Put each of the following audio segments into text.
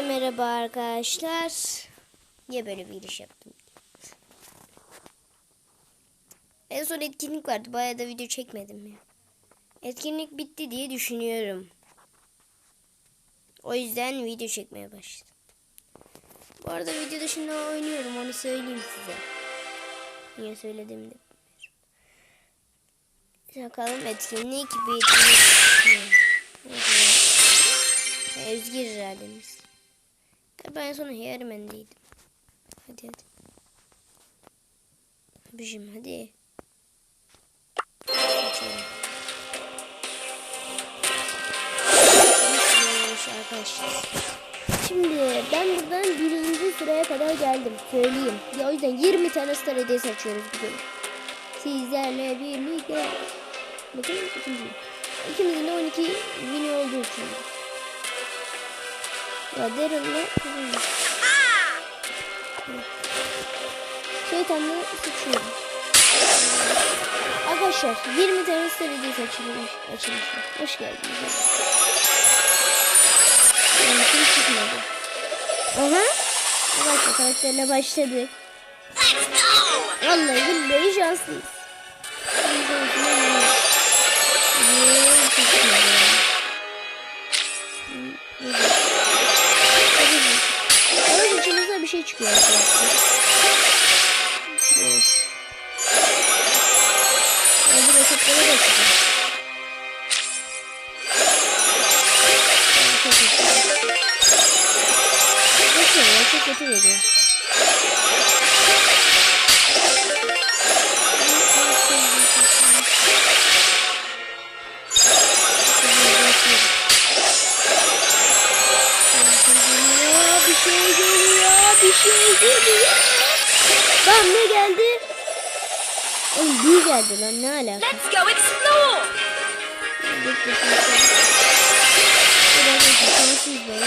Hepinize merhaba arkadaşlar. Niye böyle bir giriş yaptım? En son etkinlik vardı. Bayağı da video çekmedim ya. Etkinlik bitti diye düşünüyorum. O yüzden video çekmeye başladım. Bu arada video dışında oynuyorum. Onu söyleyeyim size. Niye söyledim de. Bakalım etkinlik bir etkinlik. Özgür irademiz. Galiba en son Heyermen'deydim. Hadi hadi. Abicim hadi. Şimdi ben buradan birinci sıraya kadar geldim. Söyleyeyim. Ya o yüzden 20 tane star hediyesi açıyoruz bugün. Sizlerle birlikte. Bakın ikinci. İkimizin de 12 mini olduğu için. Ya Daryl'la Şeytanla sıçıyorum. Arkadaşlar 20 tane seride açılmış. açılmış. Hoş geldiniz. Yani kim çıkmadı. Aha. Arkadaşlar karakterine başladı. Vallahi billahi şanslıyız. Şey çıkıyor arkadaşlar. Boş. Ya bu rakipleri de çıkıyor. Yani çok kötü. Bakın ya çok kötü veriyor. Geliyor, bir şey şey geliyor. Bam ne geldi? Oğlum büyü geldi lan ne alaka? Let's go explore! Biraz da şanssız böyle.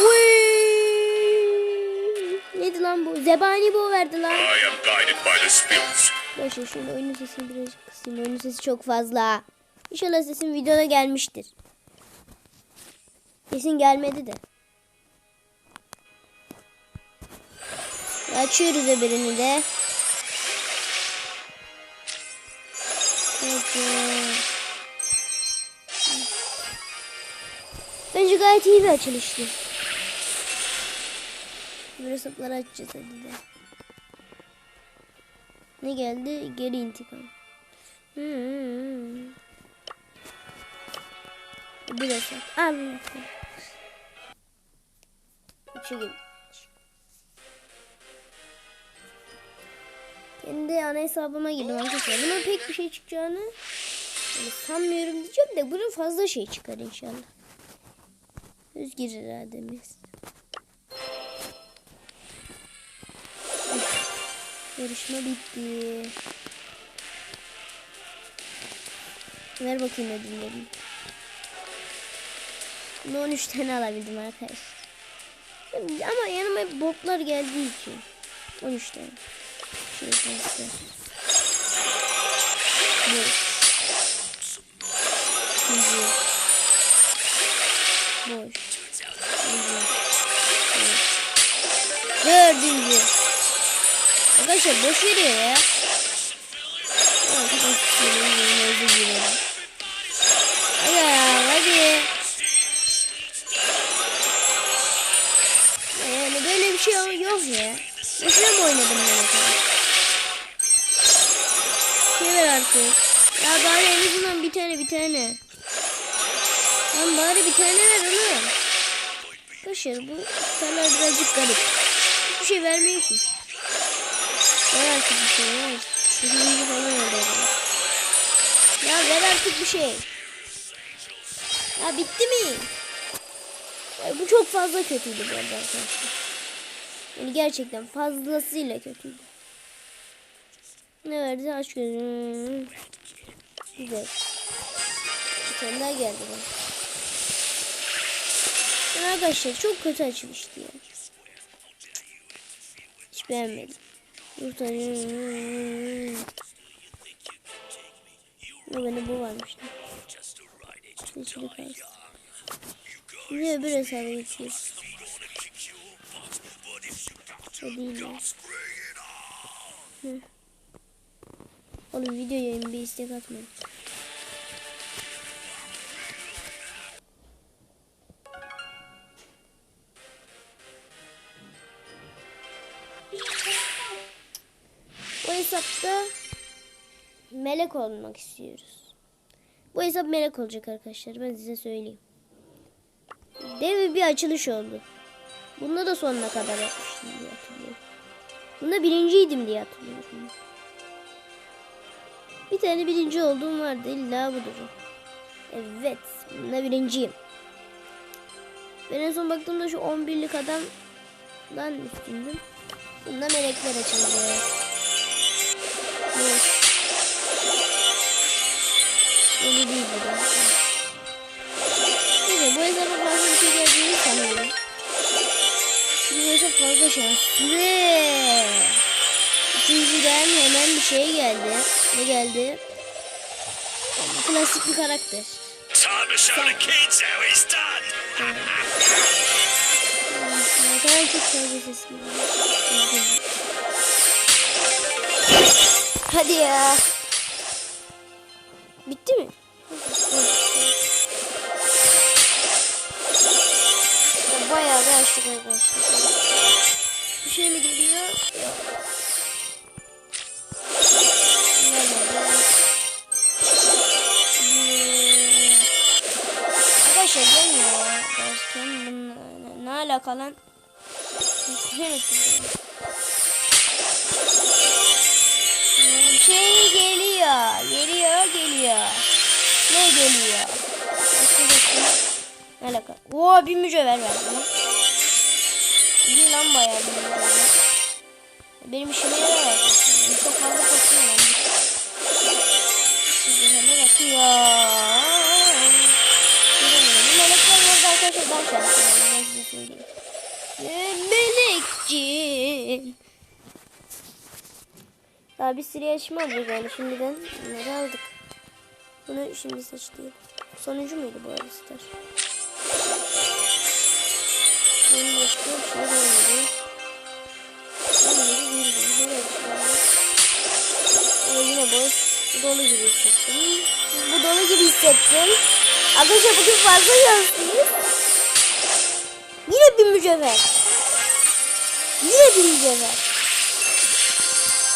Uy! Neydi lan bu? Zebani bu verdi lan. Başla şöyle oyunun sesini birazcık kısayım. Oyunun sesi çok fazla. İnşallah sesim videoda gelmiştir. Sesin gelmedi de. Açıyoruz öbürünü de. Evet. Bence gayet iyi bir açılıştı. Böyle sapları açacağız hadi de. Ne geldi? Geri intikam. Hmm. Bir hesap. Allah. Üçe gel. Kendi ana hesabıma girdim arkadaşlar. Buna pek bir şey çıkacağını yani sanmıyorum diyeceğim de bunun fazla şey çıkar inşallah. Özgür irademiz. Yarışma bitti. Ver bakayım ödüllerimi. Bunu 13 tane alabildim arkadaşlar. Ama yanıma hep botlar geldiği için. 13 tane. Şey fazla. Boş. İkinci. Boş. Üçüncü. Boş. Dördüncü. Arkadaşlar boş veriyor ya. Hadi hadi. Yani böyle bir şey yok ya. Boşuna mı oynadım ben o kadar? Şey artık. Ya bari en azından bir tane bir tane. Lan bari bir tane ver oğlum. Arkadaşlar bu starlar birazcık garip. Hiçbir şey vermiyor ki. Ver artık bir şey ver. Birinci falan oldu o. Ya ver artık bir şey. Ya bitti mi? Ay, bu çok fazla kötüydü bu arada arkadaşlar. Yani gerçekten fazlasıyla kötüydü. Ne verdi? Aç gözünü. Güzel. Bir tane daha geldi bana. Arkadaşlar çok kötü açılıştı ya. Hiç beğenmedim. Kurtarıcı. Ne bende bu varmış. Seçili kalsın. Şimdi öbür hesaba geçiyoruz. O değil ya. Oğlum video yayın bir istek atmayın. Melek olmak istiyoruz. Bu hesap melek olacak arkadaşlar. Ben size söyleyeyim. Dev bir açılış oldu. Bunda da sonuna kadar yapmıştım diye hatırlıyorum. Bunda birinciydim diye hatırlıyorum. Bir tane birinci olduğum vardı. İlla budur. Evet. Bunda birinciyim. Ben en son baktığımda şu 11'lik adamdan üstündüm. Bunda melekler açıldı. Evet. Öyle değil bu da. Neyse bu hesaba fazla bir şey geldiğini sanıyorum. Çünkü bu hesap fazla şanslı. Üçüncüden hemen bir şey geldi. Ne geldi? Klasik bir karakter. Time to show the kids how it's done. Ne kadar çok fazla ses geliyor. Hadi ya. Bitti mi? Bayağı da açtık arkadaşlar. Bir şey mi geliyor? Yok. Arkadaşlar gelmiyor ya. Derken bununla ne alaka lan? Şey geliyor. Geliyor, geliyor. Ne geliyor? Ne alaka? Oo bir mücevher verdi lan. İyi lan bayağı bir mücevher. Benim işime yarar. Çok fazla korkuyorum ben. Mücevherle bakıyor. Arkadaşlar ben size söyleyeyim. Melekciğim. Daha bir sürü yarışma alacağız yani şimdiden bunları aldık. Bunu şimdi seçti. Sonuncu muydu bu arada yine boş. Bu dolu gibi hissettim. Bu dolu gibi hissettim. Arkadaşlar bugün fazla şanslıyız. Yine bir mücevher. Yine bir mücevher.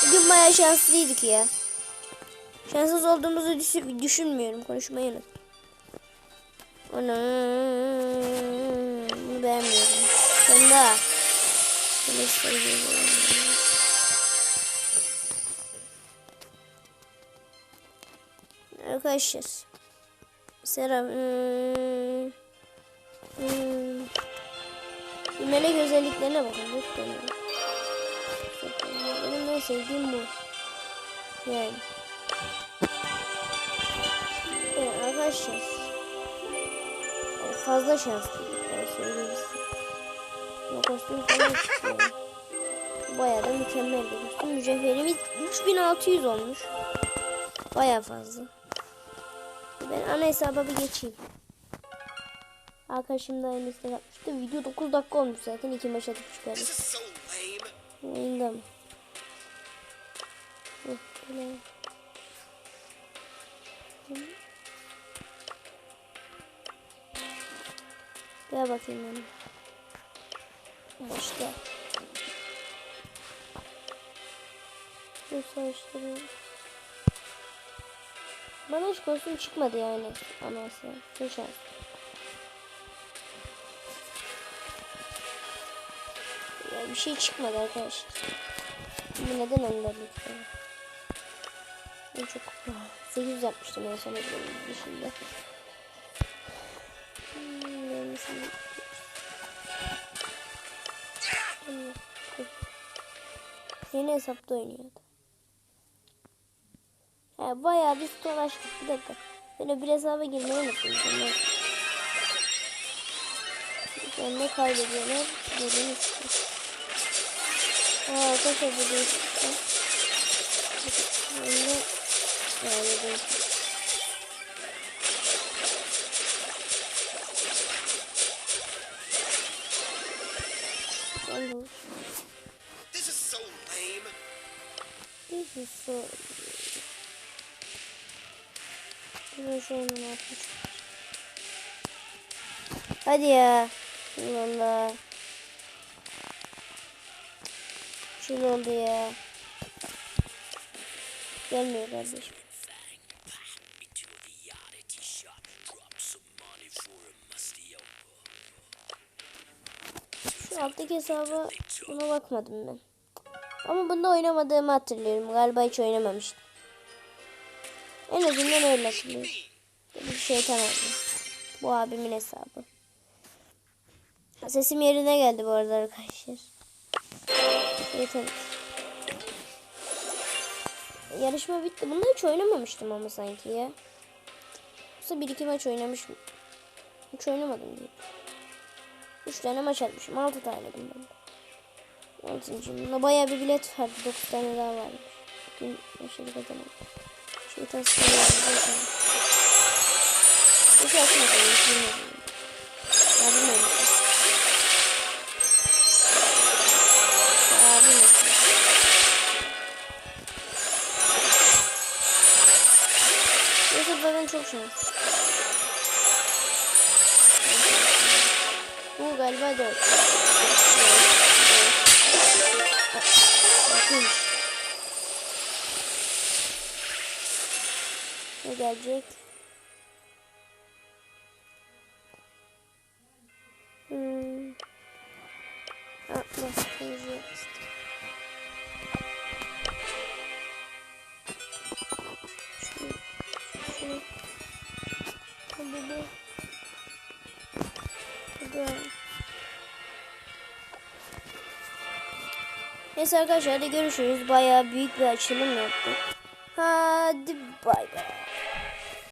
Bugün bayağı şanslıydık ya. Şanssız olduğumuzu düşün- düşünmüyorum. Konuşmayı unut. Ana, bunu beğenmiyorum. Sen söyleyeyim. Arkadaşlar. Selam. Hmm. Hmm. Melek özelliklerine bakın lütfen. Sevdiğim bu. Yani. Evet arkadaşlar. Yani fazla şanslıyım. Ben söyleyeyim size. Bu kostüm falan çıkıyor. Bayağı da mükemmel bir kostüm. Mücevherimiz 3600 olmuş. Bayağı fazla. Ben ana hesaba bir geçeyim. Arkadaşım da aynı istek atmıştı. Video 9 dakika olmuş zaten. iki maç atıp çıkardık. So Hı. Gel bakayım benim. Başla. Bu saçları. Bana hiç kostüm çıkmadı yani. Anası. Ne şans. Ya bir şey çıkmadı arkadaşlar. Bu neden ender lütfen? En çok 800 yapmıştım en son ekranımın dışında. Yeni hesapta oynuyordu. Ha, bayağı biz dolaştık. Bir dakika. Ben öbür hesaba girmeyi unuttum. Sonra. Ben ne kaybediyorlar? Gelin istedim. Aa, arkadaşlar bu da istedim. Şimdi bu. This is so lame. This is so... Şöyle ne yapmış? Hadi ya. Valla. Şöyle oldu ya. Gelmiyor kardeşim. Alttaki hesaba buna bakmadım ben. Ama bunda oynamadığımı hatırlıyorum. Galiba hiç oynamamıştım. En azından öyle hatırlıyorum. Bir şeytan oldu. Bu abimin hesabı. Sesim yerine geldi bu arada arkadaşlar. Şeytan. Yarışma bitti. Bunda hiç oynamamıştım ama sanki ya. Yoksa bir iki maç oynamışım. Hiç oynamadım diye. Üç tane maç atmışım. Altı tane bundan. Altıncı. Bunda bayağı bir bilet vardı. Dokuz tane daha varmış. Bugün başarı kazanalım. Şeytan sıkıntı vardı. Hiç atmadım. Hiç bilmedim. Ya bilmedim. Ya bilmedim. Yusuf zaten çok şans. Bu galiba dört. Bakayım. Ne gelecek? Hmm. Aa, bak, Neyse arkadaşlar hadi görüşürüz. Bayağı büyük bir açılım yaptık. Hadi bay bay.